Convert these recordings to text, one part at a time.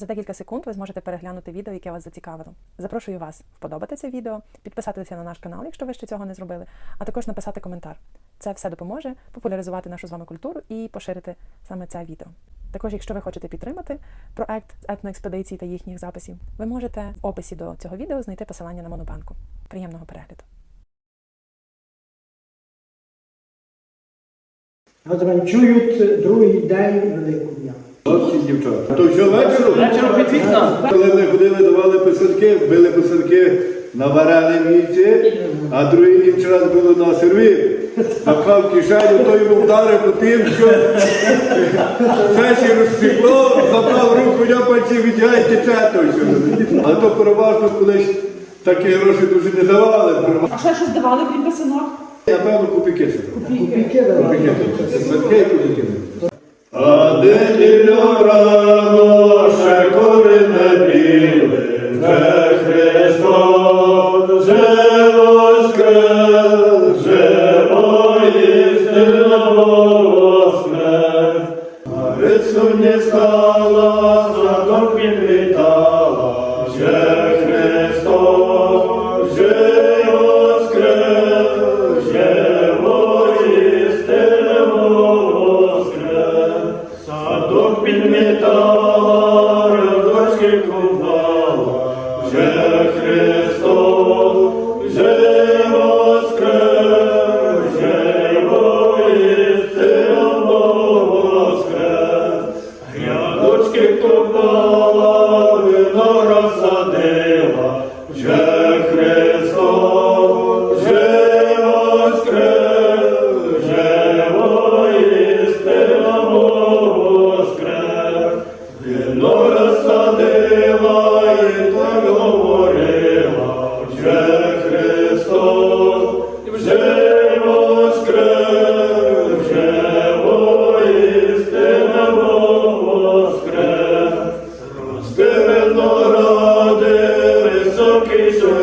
За декілька секунд ви зможете переглянути відео, яке вас зацікавило. Запрошую вас вподобати це відео, підписатися на наш канал, якщо ви ще цього не зробили, а також написати коментар. Це все допоможе популяризувати нашу з вами культуру і поширити саме це відео. Також, якщо ви хочете підтримати проект з етноекспедицій та їхніх записів, ви можете в описі до цього відео знайти посилання на монобанку. Приємного перегляду! Газранчують другий день Великодня. Дівчата. То що вечором? Вечором під вікном. Коли ми ходили, давали писанки, били писанки на вареному місці, а другий раз було на серві. Запхав кишеню, то йому вдарив по тим, що все ще розсвітло, забрав руку, я пальці відтягає, тече той що. А то переважно колись такі гроші дуже не давали. А ще щось давали крім писанок? Напевно, купики ще давали. Копійки давали. Купики Brother. Христос,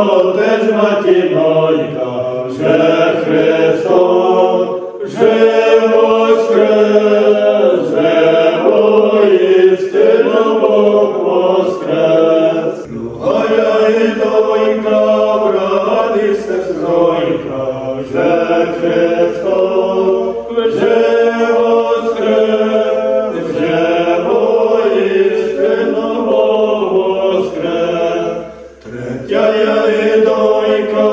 отець маті вже Христос, живо воскрес, живо істина воскрес. Другая і донька, брат і сестройка, вже Тя єдинойка,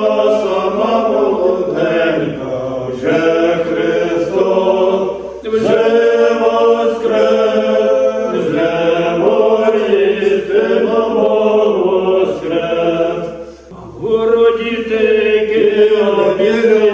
сама молоденька, вже Христос, вже воскрес, вже воістина воскрес. Городітики, обіля,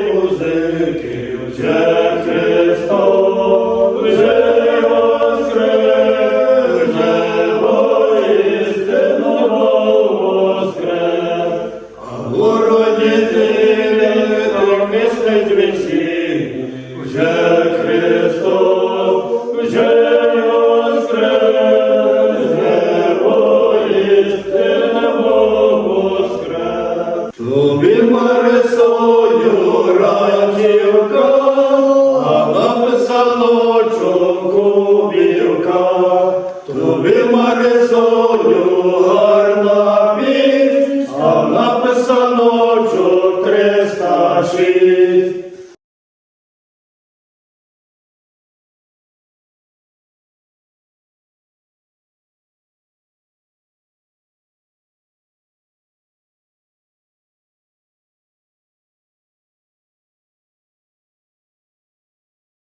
соню гарна піць, а написано чотириста шість.